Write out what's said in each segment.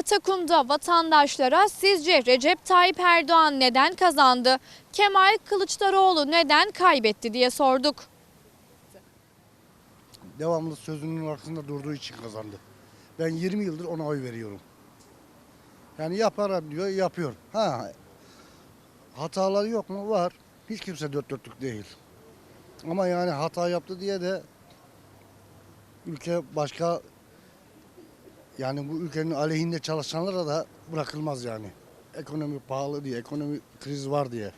Atakum'da vatandaşlara sizce Recep Tayyip Erdoğan neden kazandı? Kemal Kılıçdaroğlu neden kaybetti diye sorduk. devamlı sözünün arkasında durduğu için kazandı. Ben 20 yıldır ona oy veriyorum. Yani yaparım diyor, yapıyor. Ha, hataları yok mu? Var. Hiç kimse dört dörtlük değil. Ama yani hata yaptı diye de ülke başka yani bu ülkenin aleyhinde çalışanlara da bırakılmaz yani. Ekonomi pahalı diye, ekonomi kriz var diye.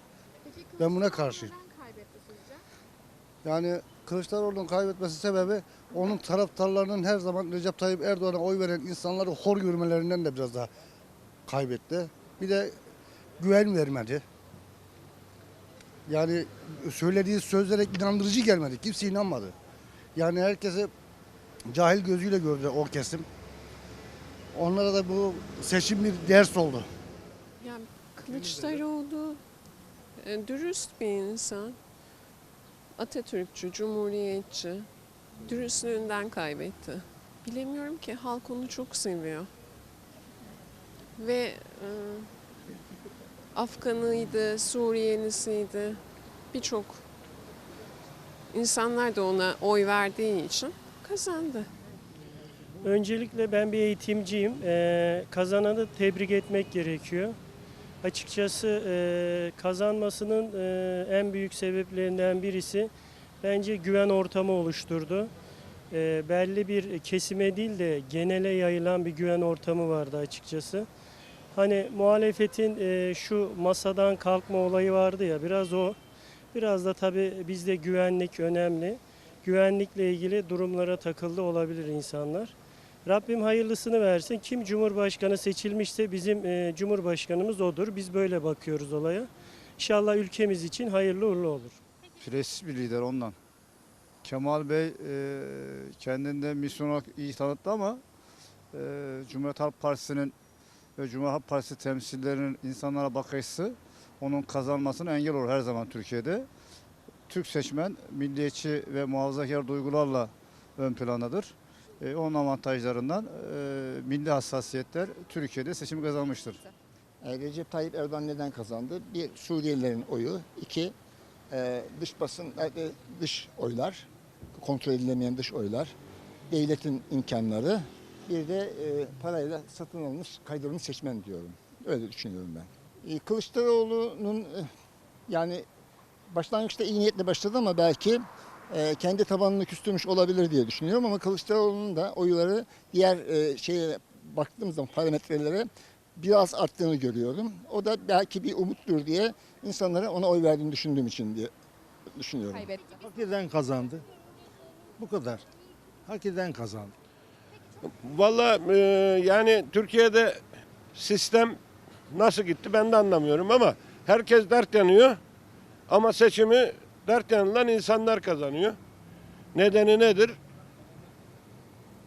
Ben buna karşıyım. Yani Kılıçdaroğlu'nun kaybetmesi sebebi onun taraftarlarının her zaman Recep Tayyip Erdoğan'a oy veren insanları hor görmelerinden de biraz daha kaybetti. Bir de güven vermedi. Yani söylediği sözlere inandırıcı gelmedi. Kimse inanmadı. Yani herkese cahil gözüyle gördü o kesim. Onlara da bu seçim bir ders oldu. Yani Kılıçdaroğlu e, dürüst bir insan. Atatürkçü, cumhuriyetçi. Dürüstlüğünden kaybetti. Bilemiyorum ki halk onu çok seviyor. Ve e, Afganıydı, Suriyelisiydi. Birçok insanlar da ona oy verdiği için kazandı. Öncelikle ben bir eğitimciyim. Ee, kazananı tebrik etmek gerekiyor. Açıkçası e, kazanmasının e, en büyük sebeplerinden birisi bence güven ortamı oluşturdu. E, belli bir kesime değil de genele yayılan bir güven ortamı vardı açıkçası. Hani muhalefetin e, şu masadan kalkma olayı vardı ya biraz o. Biraz da tabii bizde güvenlik önemli. Güvenlikle ilgili durumlara takıldı olabilir insanlar. Rabbim hayırlısını versin. Kim Cumhurbaşkanı seçilmişse bizim e, Cumhurbaşkanımız odur. Biz böyle bakıyoruz olaya. İnşallah ülkemiz için hayırlı uğurlu olur. Prestij bir lider ondan. Kemal Bey e, kendinde misyon olarak iyi tanıttı ama e, Cumhuriyet Halk Partisi'nin ve Cumhuriyet Halk Partisi temsilcilerinin insanlara bakışı onun kazanmasına engel olur her zaman Türkiye'de. Türk seçmen milliyetçi ve muhafazakar duygularla ön plandadır. E, onun avantajlarından e, milli hassasiyetler Türkiye'de seçimi kazanmıştır. E, Recep Tayyip Erdoğan neden kazandı? Bir Suriyelilerin oyu, iki e, dış basın, e, dış oylar, kontrol edilemeyen dış oylar, devletin imkanları, bir de e, parayla satın alınmış, kaydırılmış seçmen diyorum. Öyle düşünüyorum ben. E, Kılıçdaroğlu'nun e, yani başlangıçta iyi niyetle başladı ama belki e, kendi tabanını küstürmüş olabilir diye düşünüyorum ama Kılıçdaroğlu'nun da oyları diğer e, şeye baktığım zaman parametrelere biraz arttığını görüyorum. O da belki bir umuttur diye insanlara ona oy verdiğini düşündüğüm için diye düşünüyorum. Kaybetti. Hak eden kazandı. Bu kadar. Hak eden kazandı. Valla e, yani Türkiye'de sistem nasıl gitti ben de anlamıyorum ama herkes dert yanıyor. Ama seçimi dert yanılan insanlar kazanıyor. Nedeni nedir?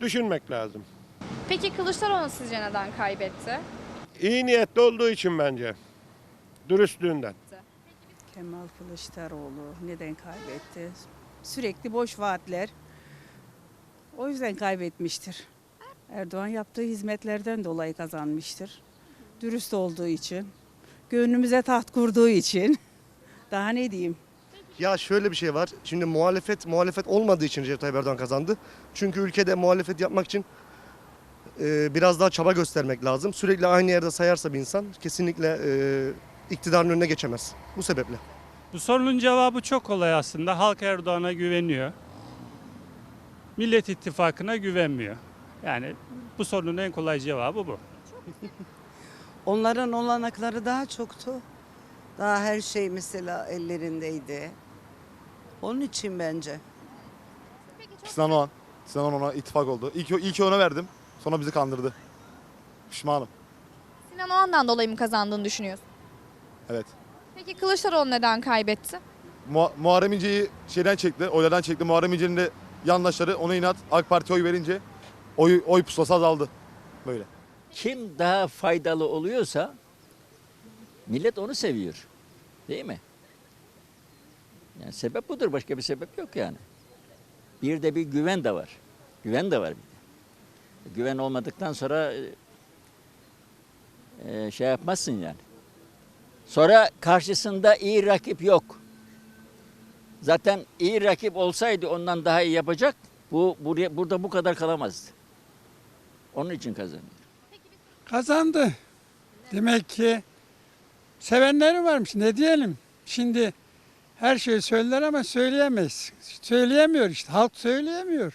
Düşünmek lazım. Peki Kılıçdaroğlu sizce neden kaybetti? İyi niyetli olduğu için bence. Dürüstlüğünden. Kemal Kılıçdaroğlu neden kaybetti? Sürekli boş vaatler. O yüzden kaybetmiştir. Erdoğan yaptığı hizmetlerden dolayı kazanmıştır. Dürüst olduğu için, gönlümüze taht kurduğu için. Daha ne diyeyim? Ya şöyle bir şey var. Şimdi muhalefet muhalefet olmadığı için Recep Tayyip Erdoğan kazandı. Çünkü ülkede muhalefet yapmak için e, biraz daha çaba göstermek lazım. Sürekli aynı yerde sayarsa bir insan kesinlikle e, iktidarın önüne geçemez. Bu sebeple. Bu sorunun cevabı çok kolay aslında. Halk Erdoğan'a güveniyor. Millet İttifakı'na güvenmiyor. Yani bu sorunun en kolay cevabı bu. Onların olanakları daha çoktu. Daha her şey mesela ellerindeydi. Onun için bence. Sinan Oğan. Sinan Oğan ona ittifak oldu. İlk, ilk ona verdim. Sonra bizi kandırdı. Pişmanım. Sinan Oğan'dan dolayı mı kazandığını düşünüyorsun? Evet. Peki Kılıçdaroğlu neden kaybetti? Mu- Muharrem İnce'yi şeyden çekti, oylardan çekti. Muharrem İnce'nin de yandaşları ona inat AK Parti'ye oy verince oy, oy pusulası azaldı. Böyle. Kim daha faydalı oluyorsa millet onu seviyor. Değil mi? Yani sebep budur. Başka bir sebep yok yani. Bir de bir güven de var. Güven de var bir de. Güven olmadıktan sonra e, e, şey yapmazsın yani. Sonra karşısında iyi rakip yok. Zaten iyi rakip olsaydı ondan daha iyi yapacak. Bu buraya burada bu kadar kalamazdı. Onun için kazanıyor. Kazandı. Demek ki sevenleri varmış. Ne diyelim? Şimdi her şeyi söyler ama söyleyemez. Söyleyemiyor işte. Halk söyleyemiyor.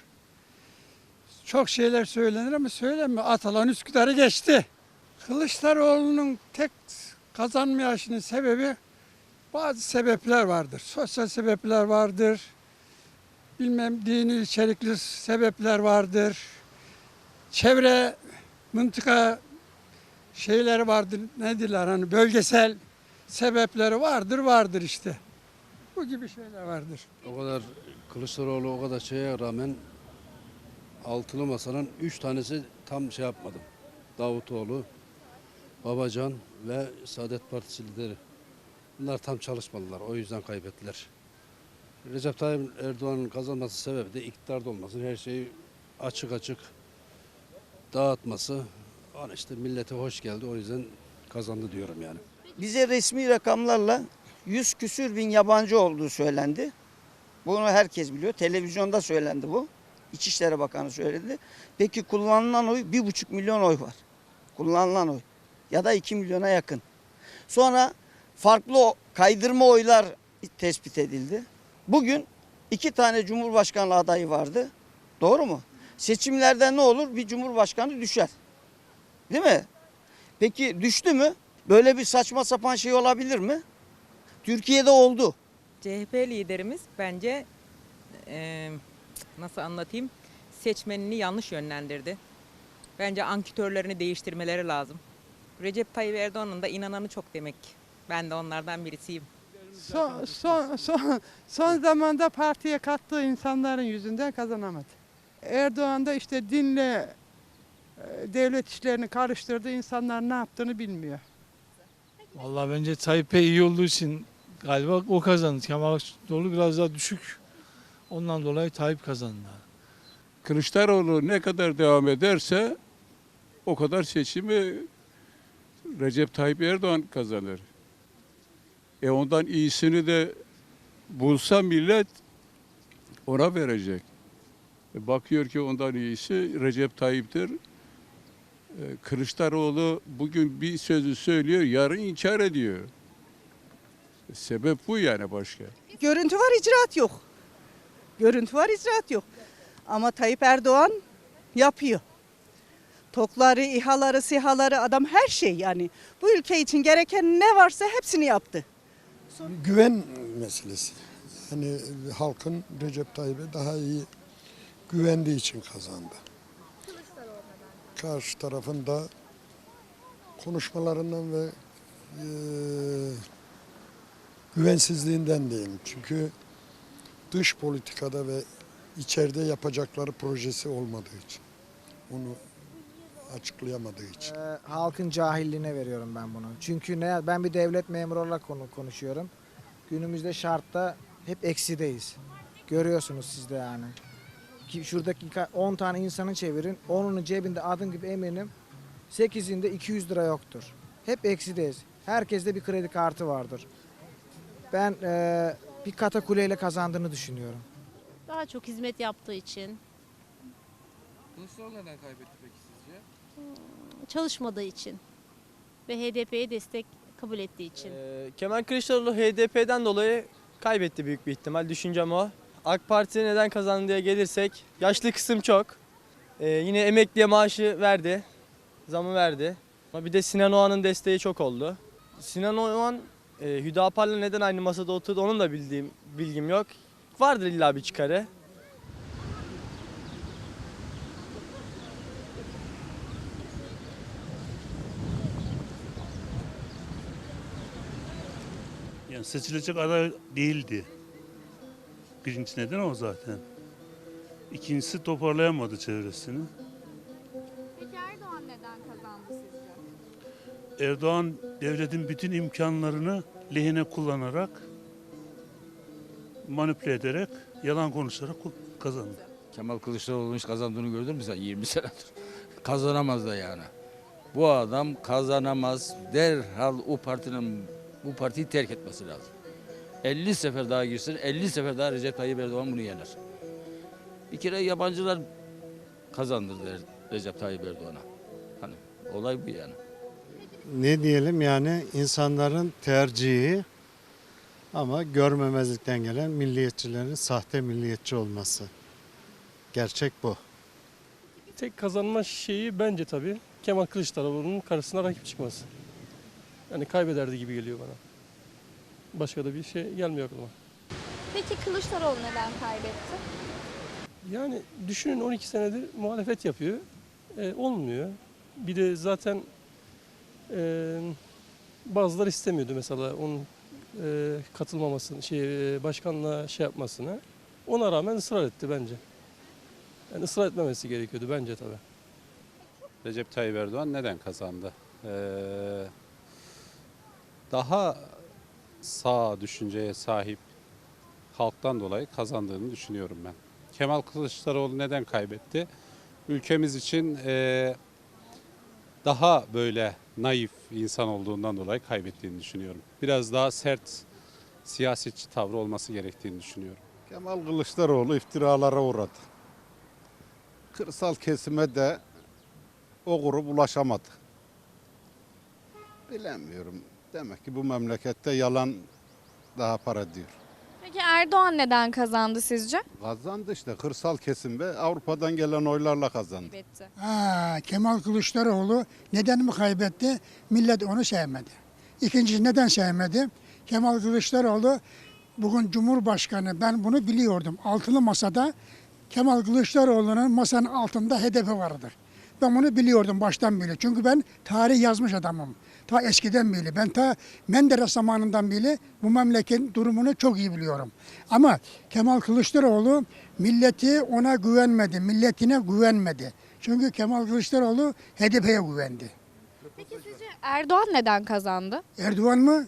Çok şeyler söylenir ama söylemiyor. Atalan Üsküdar'ı geçti. Kılıçdaroğlu'nun tek kazanmayışının sebebi bazı sebepler vardır. Sosyal sebepler vardır. Bilmem dini içerikli sebepler vardır. Çevre, mıntıka şeyleri vardır. Ne diyorlar hani bölgesel sebepleri vardır vardır işte. Bu gibi şeyler vardır. O kadar Kılıçdaroğlu o kadar şeye rağmen altılı masanın üç tanesi tam şey yapmadım. Davutoğlu, Babacan ve Saadet Partisi lideri. Bunlar tam çalışmadılar. O yüzden kaybettiler. Recep Tayyip Erdoğan'ın kazanması sebebi de iktidarda olması. Her şeyi açık açık dağıtması. Ona işte millete hoş geldi. O yüzden kazandı diyorum yani. Bize resmi rakamlarla 100 küsür bin yabancı olduğu söylendi. Bunu herkes biliyor. Televizyonda söylendi bu. İçişleri Bakanı söyledi. Peki kullanılan oy 1,5 milyon oy var. Kullanılan oy. Ya da 2 milyona yakın. Sonra farklı kaydırma oylar tespit edildi. Bugün iki tane cumhurbaşkanlığı adayı vardı. Doğru mu? Seçimlerde ne olur? Bir cumhurbaşkanı düşer. Değil mi? Peki düştü mü? Böyle bir saçma sapan şey olabilir mi? Türkiye'de oldu. CHP liderimiz bence eee, nasıl anlatayım seçmenini yanlış yönlendirdi. Bence anketörlerini değiştirmeleri lazım. Recep Tayyip Erdoğan'ın da inananı çok demek. ki. Ben de onlardan birisiyim. Son, son, son, son zamanda partiye kattığı insanların yüzünden kazanamadı. Erdoğan da işte dinle e, devlet işlerini karıştırdı. İnsanlar ne yaptığını bilmiyor. Vallahi bence Tayyip Bey iyi olduğu için galiba o kazandı. Kemal Kılıçdaroğlu biraz daha düşük. Ondan dolayı Tayyip kazandı. Kılıçdaroğlu ne kadar devam ederse o kadar seçimi Recep Tayyip Erdoğan kazanır. E ondan iyisini de bulsa millet ona verecek. E bakıyor ki ondan iyisi Recep Tayyip'tir. E, Kılıçdaroğlu bugün bir sözü söylüyor, yarın inkar ediyor. Sebep bu yani başka. Görüntü var, icraat yok. Görüntü var, icraat yok. Ama Tayyip Erdoğan yapıyor. Tokları, İHA'ları, SİHA'ları adam her şey yani. Bu ülke için gereken ne varsa hepsini yaptı. Güven meselesi. Yani halkın Recep Tayyip'e daha iyi güvendiği için kazandı. Karşı tarafın da konuşmalarından ve eee, güvensizliğinden diyeyim. Çünkü dış politikada ve içeride yapacakları projesi olmadığı için. Onu açıklayamadığı için. halkın cahilliğine veriyorum ben bunu. Çünkü ne ben bir devlet memuru olarak konu konuşuyorum. Günümüzde şartta hep eksideyiz. Görüyorsunuz siz de yani. Ki şuradaki 10 tane insanı çevirin. 10'unun cebinde adım gibi eminim 8'inde 200 lira yoktur. Hep eksideyiz. Herkeste bir kredi kartı vardır. Ben eee, bir katakuleyle kazandığını düşünüyorum. Daha çok hizmet yaptığı için, Kılıçdaroğlu neden kaybetti peki sizce? çalışmadığı için ve HDP'ye destek kabul ettiği için. Kemal Kılıçdaroğlu HDP'den dolayı kaybetti büyük bir ihtimal. Düşüncem o. AK Parti neden kazandı diye gelirsek yaşlı kısım çok. Ee, yine emekliye maaşı verdi. Zamı verdi. Ama bir de Sinan Oğan'ın desteği çok oldu. Sinan Oğan e, Hüdapar'la neden aynı masada oturdu onun da bildiğim bilgim yok. Vardır illa bir çıkarı. Yani seçilecek aday değildi. Birinci neden o zaten. İkincisi toparlayamadı çevresini. Peki Erdoğan neden kazandı sizce? Erdoğan devletin bütün imkanlarını lehine kullanarak, manipüle ederek, yalan konuşarak kazandı. Kemal Kılıçdaroğlu'nun hiç kazandığını gördün mü sen 20 senedir? Kazanamaz da yani. bu adam kazanamaz. Derhal o partinin bu partiyi terk etmesi lazım. 50 sefer daha girsin, 50 sefer daha Recep Tayyip Erdoğan bunu yener. Bir kere yabancılar kazandırdı Recep Tayyip Erdoğan'a. Hani olay bu yani. ne diyelim yani insanların tercihi ama görmemezlikten gelen milliyetçilerin sahte milliyetçi olması. Gerçek bu. Tek kazanma şeyi bence tabii Kemal Kılıçdaroğlu'nun karşısına rakip çıkması. Yani kaybederdi gibi geliyor bana. Başka da bir şey gelmiyor aklıma. Peki Kılıçdaroğlu neden kaybetti? Yani düşünün 12 senedir muhalefet yapıyor. E, olmuyor. Bir de zaten e, bazıları istemiyordu mesela onun e, katılmamasını, şey e, başkanlığa şey yapmasını. Ona rağmen ısrar etti bence. Yani ısrar etmemesi gerekiyordu bence tabii. Recep Tayyip Erdoğan neden kazandı? Ee, daha sağ düşünceye sahip halktan dolayı kazandığını düşünüyorum ben. Kemal Kılıçdaroğlu neden kaybetti? Ülkemiz için ee, daha böyle naif insan olduğundan dolayı kaybettiğini düşünüyorum. Biraz daha sert siyasetçi tavrı olması gerektiğini düşünüyorum. Kemal Kılıçdaroğlu iftiralara uğradı. Kırsal kesime de o grup ulaşamadı. Bilemiyorum. Demek ki bu memlekette yalan daha para diyor. Peki Erdoğan neden kazandı sizce? Kazandı işte kırsal kesim ve Avrupa'dan gelen oylarla kazandı. Kaybetti. Ha, Kemal Kılıçdaroğlu neden mi kaybetti? Millet onu sevmedi. İkincisi neden sevmedi? Kemal Kılıçdaroğlu bugün Cumhurbaşkanı ben bunu biliyordum. Altılı masada Kemal Kılıçdaroğlu'nun masanın altında hedefi vardır. Ben bunu biliyordum baştan beri. Çünkü ben tarih yazmış adamım. Ta eskiden beri. Ben ta Menderes zamanından beri bu memleketin durumunu çok iyi biliyorum. Ama Kemal Kılıçdaroğlu milleti ona güvenmedi. Milletine güvenmedi. Çünkü Kemal Kılıçdaroğlu HDP'ye güvendi. Peki sizce Erdoğan neden kazandı? Erdoğan mı?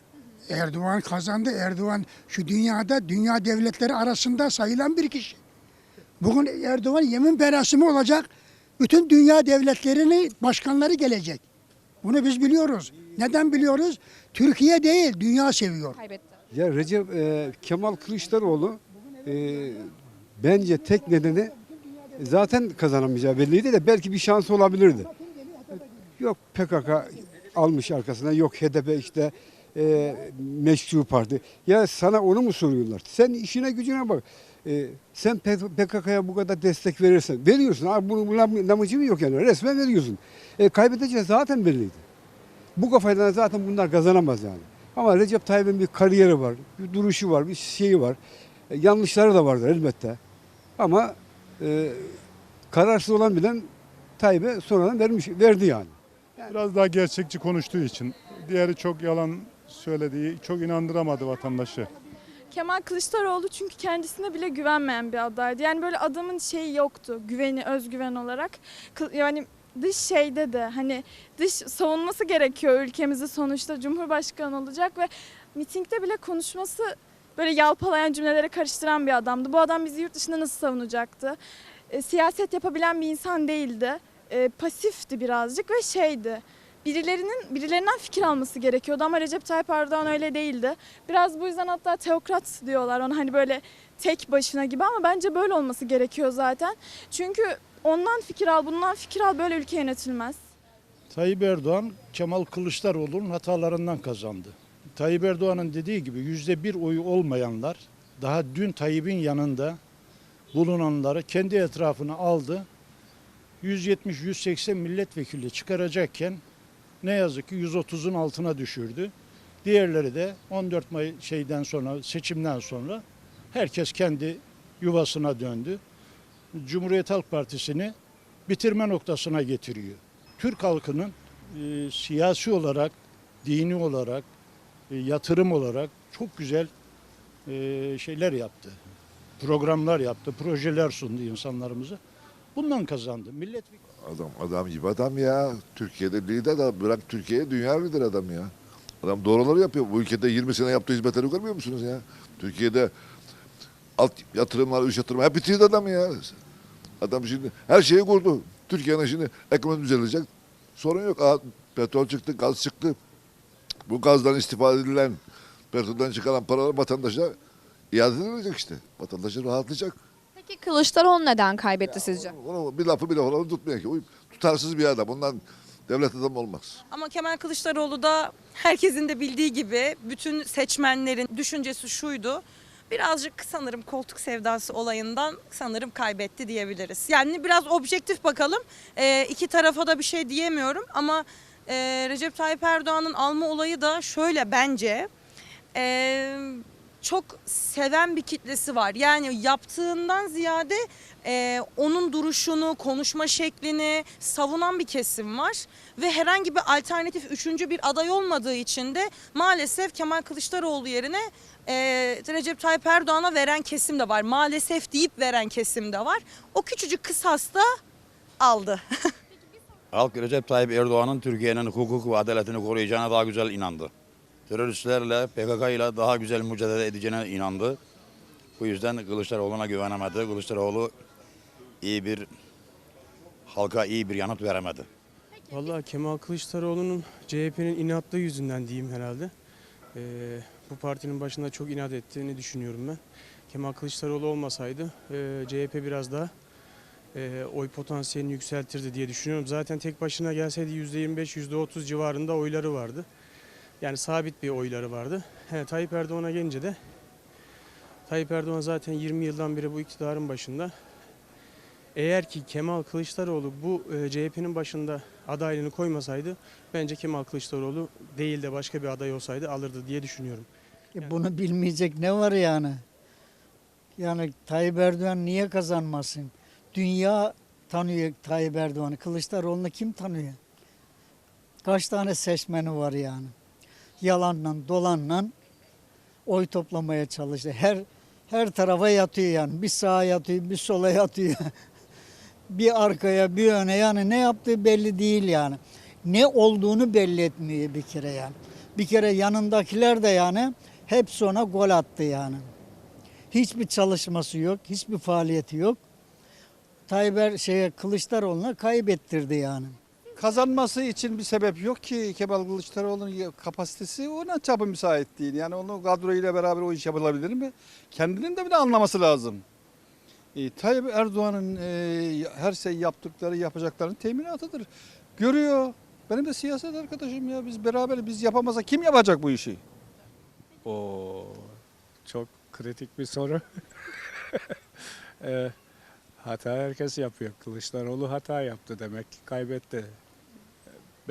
Erdoğan kazandı. Erdoğan şu dünyada dünya devletleri arasında sayılan bir kişi. Bugün Erdoğan yemin berasimi olacak. Bütün dünya devletlerinin başkanları gelecek. Bunu biz biliyoruz. Neden biliyoruz? Türkiye değil, dünya seviyor. Kaybetti. Ya Recep e, Kemal Kılıçdaroğlu e, bence tek nedeni zaten kazanamayacağı belliydi de belki bir şans olabilirdi. Yok PKK almış arkasına, yok HDP işte e, meşru parti. Ya sana onu mu soruyorlar? Sen işine gücüne bak. E, sen PKK'ya bu kadar destek verirsen, veriyorsun. Abi bunun namıcı mı yok yani? Resmen veriyorsun. E, kaybedeceği zaten belliydi. Bu kafayla zaten bunlar kazanamaz yani. Ama Recep Tayyip'in bir kariyeri var, bir duruşu var, bir şeyi var. E, yanlışları da vardır elbette. Ama e, kararsız olan bilen Tayyip'e sonradan vermiş, verdi yani. Biraz daha gerçekçi konuştuğu için. Diğeri çok yalan söylediği, çok inandıramadı vatandaşı. Kemal Kılıçdaroğlu çünkü kendisine bile güvenmeyen bir adaydı. Yani böyle adamın şeyi yoktu, güveni, özgüven olarak. Yani dış şeyde de hani dış savunması gerekiyor ülkemizi sonuçta Cumhurbaşkanı olacak ve mitingde bile konuşması böyle yalpalayan cümlelere karıştıran bir adamdı. Bu adam bizi yurt dışında nasıl savunacaktı? E, siyaset yapabilen bir insan değildi. E, pasifti birazcık ve şeydi. Birilerinin birilerinden fikir alması gerekiyordu ama Recep Tayyip Erdoğan öyle değildi. Biraz bu yüzden hatta teokrat diyorlar ona hani böyle tek başına gibi ama bence böyle olması gerekiyor zaten. Çünkü ondan fikir al, bundan fikir al böyle ülke yönetilmez. Tayyip Erdoğan Kemal Kılıçdaroğlu'nun hatalarından kazandı. Tayyip Erdoğan'ın dediği gibi yüzde bir oyu olmayanlar daha dün Tayyip'in yanında bulunanları kendi etrafına aldı. 170-180 milletvekili çıkaracakken ne yazık ki 130'un altına düşürdü. Diğerleri de 14 May şeyden sonra seçimden sonra herkes kendi yuvasına döndü. Cumhuriyet Halk Partisi'ni bitirme noktasına getiriyor. Türk halkının e, siyasi olarak, dini olarak, e, yatırım olarak çok güzel e, şeyler yaptı. Programlar yaptı, projeler sundu insanlarımıza. Bundan kazandı. Millet Adam adam gibi adam ya. Türkiye'de lider adam. Bırak Türkiye'ye dünya lider adam ya. Adam doğruları yapıyor. Bu ülkede 20 sene yaptığı hizmetleri görmüyor musunuz ya? Türkiye'de alt yatırımlar, üst yatırımlar hep bitirdi adam ya. Adam şimdi her şeyi kurdu. Türkiye'nin şimdi ekonomi düzelecek. sorun yok. Aa, petrol çıktı, gaz çıktı. Bu gazdan istifade edilen, petrolden çıkan paralar vatandaşa iade edilecek işte. Vatandaşı rahatlayacak. Peki Kılıçdaroğlu neden kaybetti sizce? Onu bir lafı bile falan tutmuyor ki. O tutarsız bir adam. Ondan devlet adam olmaz. Ama Kemal Kılıçdaroğlu da herkesin de bildiği gibi bütün seçmenlerin düşüncesi şuydu. Birazcık sanırım koltuk sevdası olayından sanırım kaybetti diyebiliriz. Yani biraz objektif bakalım. Ee, iki tarafa da bir şey diyemiyorum ama e, Recep Tayyip Erdoğan'ın alma olayı da şöyle bence. e, çok seven bir kitlesi var. Yani yaptığından ziyade e, onun duruşunu, konuşma şeklini savunan bir kesim var. Ve herhangi bir alternatif üçüncü bir aday olmadığı için de maalesef Kemal Kılıçdaroğlu yerine e, Recep Tayyip Erdoğan'a veren kesim de var. Maalesef deyip veren kesim de var. O küçücük kısas da aldı. Halk Recep Tayyip Erdoğan'ın Türkiye'nin hukuk ve adaletini koruyacağına daha güzel inandı. Teröristlerle, PKK ile daha güzel mücadele edeceğine inandı. Bu yüzden Kılıçdaroğlu'na güvenemedi. Kılıçdaroğlu iyi bir halka iyi bir yanıt veremedi. Vallahi Kemal Kılıçdaroğlu'nun CHP'nin inatlığı yüzünden diyeyim herhalde. Ee, bu partinin başında çok inat ettiğini düşünüyorum ben. Kemal Kılıçdaroğlu olmasaydı e, CHP biraz daha e, oy potansiyelini yükseltirdi diye düşünüyorum. Zaten tek başına gelseydi %25, %30 civarında oyları vardı. Yani sabit bir oyları vardı. He, Tayyip Erdoğan'a gelince de Tayyip Erdoğan zaten 20 yıldan beri bu iktidarın başında. Eğer ki Kemal Kılıçdaroğlu bu e, CHP'nin başında adaylığını koymasaydı bence Kemal Kılıçdaroğlu değil de başka bir aday olsaydı alırdı diye düşünüyorum. E bunu bilmeyecek ne var yani? Yani Tayyip Erdoğan niye kazanmasın? Dünya tanıyor Tayyip Erdoğan'ı. Kılıçdaroğlu'nu kim tanıyor? Kaç tane seçmeni var yani? Yalanla dolanla oy toplamaya çalıştı. Her her tarafa yatıyor yani. Bir sağa yatıyor, bir sola yatıyor. bir arkaya, bir öne yani ne yaptığı belli değil yani. Ne olduğunu belli etmiyor bir kere yani. Bir kere yanındakiler de yani hepsi ona gol attı yani. Hiçbir çalışması yok, hiçbir faaliyeti yok. Tayyip Er- şeye Kılıçdaroğlu'na kaybettirdi yani. Kazanması için bir sebep yok ki Kemal Kılıçdaroğlu'nun kapasitesi ona çapı müsait değil. Yani onun kadroyla beraber o iş yapılabilir mi? Kendinin de bir de anlaması lazım. E, Tayyip Erdoğan'ın e, her şey yaptıkları yapacaklarının teminatıdır. Görüyor. Benim de siyaset arkadaşım ya biz beraber biz yapamazsak kim yapacak bu işi? O çok kritik bir soru. Ee, hata herkes yapıyor. Kılıçdaroğlu hata yaptı demek ki kaybetti.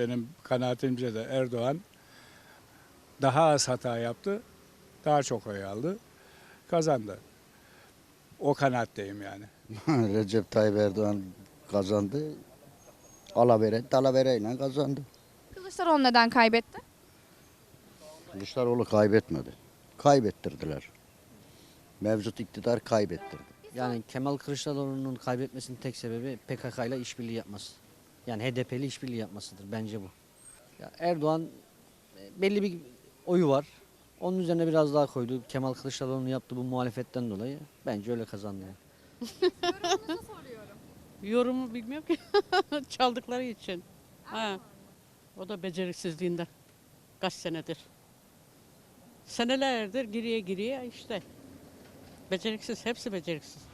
Benim kanaatimce de Erdoğan daha az hata yaptı, daha çok oy aldı, kazandı. O kanaatteyim yani. Recep Tayyip Erdoğan kazandı. Alavere, dalavereyle kazandı. Kılıçdaroğlu neden kaybetti? Kılıçdaroğlu kaybetmedi. Kaybettirdiler. Mevcut iktidar kaybettirdi. Yani Kemal Kılıçdaroğlu'nun kaybetmesinin tek sebebi PKK ile işbirliği yapması. Yani HDP ile işbirliği yapmasıdır bence bu. Ya Erdoğan e, belli bir oyu var. Onun üzerine biraz daha koydu. Kemal Kılıçdaroğlu'nun yaptığı bu muhalefetten dolayı bence öyle kazandı yani. Yorumu bilmiyorum ki. Çaldıkları için. Ha. O da beceriksizliğinden. Kaç senedir. Senelerdir geriye geriye işte. Beceriksiz, hepsi beceriksiz.